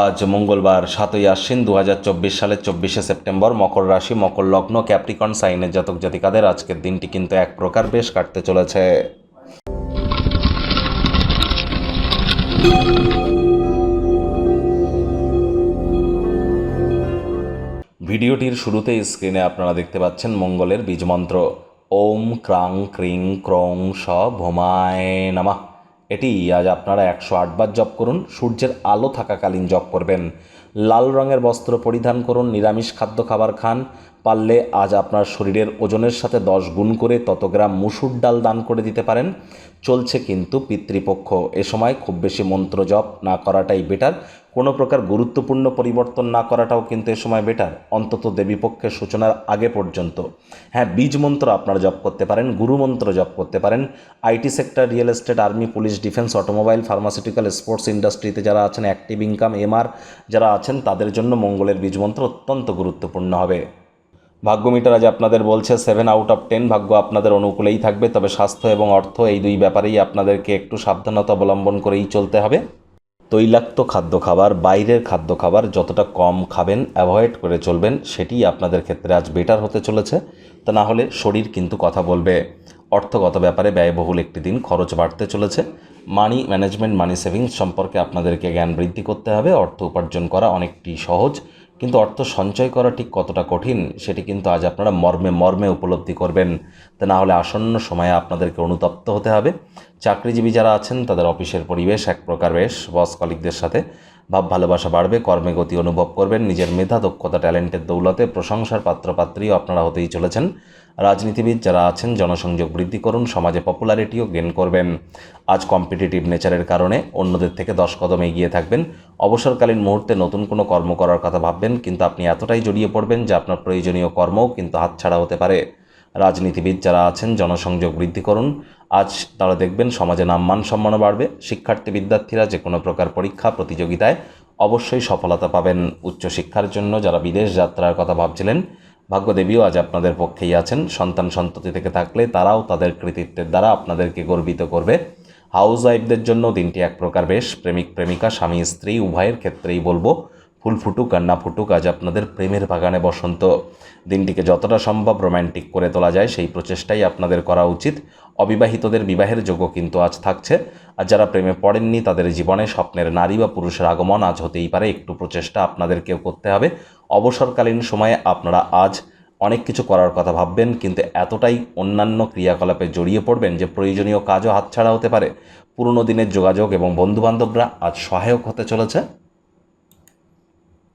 আজ মঙ্গলবার সাতই আশ্বিন দু হাজার চব্বিশ সালের চব্বিশে সেপ্টেম্বর মকর রাশি, মকর লগ্ন, ক্যাপ্রিকন সাইনের জাতক জাতিকাদের আজকের দিনটি কিন্তু এক প্রকার বেশ কাটতে চলেছে। ভিডিওটির শুরুতে স্ক্রিনে আপনারা দেখতে পাচ্ছেন মঙ্গলের বীজমন্ত্র। ওম ক্রাং ক্রিং ক্রং স ভোমায় নামা। এটি আজ আপনারা একশো আটবার জপ করুন, সূর্যের আলো থাকাকালীন জপ করবেন। লাল রঙের বস্ত্র পরিধান করুন, নিরামিষ খাদ্য খাবার খান পারলে আজ আপনার শরীরের ওজনের সাথে দশ গুণ করে তত গ্রাম মুসুর ডাল দান করে দিতে পারেন। চলছে কিন্তু পিতৃপক্ষ। এ সময় খুব বেশি মন্ত্র জপ না করাটাই বেটার কোনো প্রকার গুরুত্বপূর্ণ পরিবর্তন না করাটাও কিন্তু এ সময় বেটার অন্তত দেবীপক্ষের সূচনার আগে পর্যন্ত। হ্যাঁ বীজ মন্ত্র আপনারা জপ করতে পারেন, গুরু মন্ত্র জপ করতে পারেন। IT sector, real estate, army, police, defence, automobile, pharmaceutical, sports ইন্ডাস্ট্রিতে যারা আছেন, অ্যাক্টিভ ইনকাম, এমআর, যারা আছেন, তাদের জন্য মঙ্গলের বীজ মন্ত্র অত্যন্ত গুরুত্বপূর্ণ হবে। ভাগ্য মিটার আজ আপনাদের বলছে সেভেন আউট অফ টেন ভাগ্য আপনাদের অনুকূলেই থাকবে, তবে স্বাস্থ্য এবং অর্থ এই দুই ব্যাপারেই আপনাদেরকে একটু সাবধানতা অবলম্বন করেই চলতে হবে। তৈলাক্ত খাদ্য খাবার, বাইরের খাদ্য খাবার যতটা কম খাবেন অ্যাভয়েড করে চলবেন সেটিই আপনাদের ক্ষেত্রে আজ বেটার হতে চলেছে। তা না হলে শরীর কিন্তু কথা বলবে। অর্থগত ব্যাপারে ব্যয়বহুল একটি দিন খরচ বাড়তে চলেছে। মানি ম্যানেজমেন্ট, মানি সেভিংস সম্পর্কে আপনাদেরকে জ্ঞান বৃদ্ধি করতে হবে। অর্থ উপার্জন করা অনেকটি সহজ, কিন্তু অর্থ সঞ্চয় করা ঠিক কতটা কঠিন সেটি কিন্তু আজ আপনারা মর্মে মর্মে উপলব্ধি করবেন। তা না হলে আসন্ন সময়ে আপনাদেরকে অনুতপ্ত হতে হবে। চাকরিজীবী যারা আছেন, তাদের অফিসের পরিবেশ এক প্রকার বেশ। বস কলিকদের সাথে ভাব ভালোবাসা বাড়বে, কর্মে গতি অনুভব করবেন, নিজের মেধা, দক্ষতা, ট্যালেন্টের দৌলতে প্রশংসার পাত্রপাত্রীও আপনারা হতেই চলেছেন। রাজনীতিবিদ যারা আছেন, জনসংযোগ বৃদ্ধি করুন, সমাজে পপুলারিটিও গেন করবেন। আজ কম্পিটিটিভ নেচারের কারণে অন্যদের থেকে দশ কদম এগিয়ে থাকবেন। অবসরকালীন মুহূর্তে নতুন কোনো কর্ম করার কথা ভাববেন, কিন্তু আপনি এতটাই জড়িয়ে পড়বেন যে আপনার প্রয়োজনীয় কর্মও কিন্তু হাতছাড়া হতে পারে। রাজনীতিবিদ যারা আছেন, জনসংযোগ বৃদ্ধি করুন। আজ তারা দেখবেন সমাজে নাম মান সম্মানও বাড়বে। শিক্ষার্থী বিদ্যার্থীরা যে কোনো প্রকার পরীক্ষা, প্রতিযোগিতায় অবশ্যই সফলতা পাবেন উচ্চশিক্ষার জন্য। যারা বিদেশ যাত্রার কথা ভাবছিলেন, ভাগ্যদেবীও আজ আপনাদের পক্ষেই আছেন। সন্তান সন্ততি থেকে থাকলে তারাও তাদের কৃতিত্বের দ্বারা আপনাদেরকে গর্বিত করবে। হাউস ওয়াইফদের জন্য দিনটি এক প্রকার বেশ। প্রেমিক, প্রেমিকা, স্বামী, স্ত্রী, উভয়ের ক্ষেত্রেই বলব ফুল ফুটুক আর না ফুটুক, আজ আপনাদের প্রেমের বাগানে বসন্ত। দিনটিকে যতটা সম্ভব রোম্যান্টিক করে তোলা যায়, সেই প্রচেষ্টাই আপনাদের করা উচিত। অবিবাহিতদের বিবাহের যোগ্য কিন্তু আজ থাকছে। আর যারা প্রেমে পড়েননি, তাদের জীবনে স্বপ্নের নারী বা পুরুষের আগমন আজ হতেই পারে। একটু প্রচেষ্টা আপনাদেরকেও করতে হবে। অবসরকালীন সময়ে আপনারা আজ অনেক কিছু করার কথা ভাববেন, কিন্তু এতটাই অন্যান্য ক্রিয়াকলাপে জড়িয়ে পড়বেন যে প্রয়োজনীয় কাজও হাতছাড়া হতে পারে। পুরনো দিনের যোগাযোগ এবং বন্ধুবান্ধবরা আজ সহায়ক হতে চলেছে।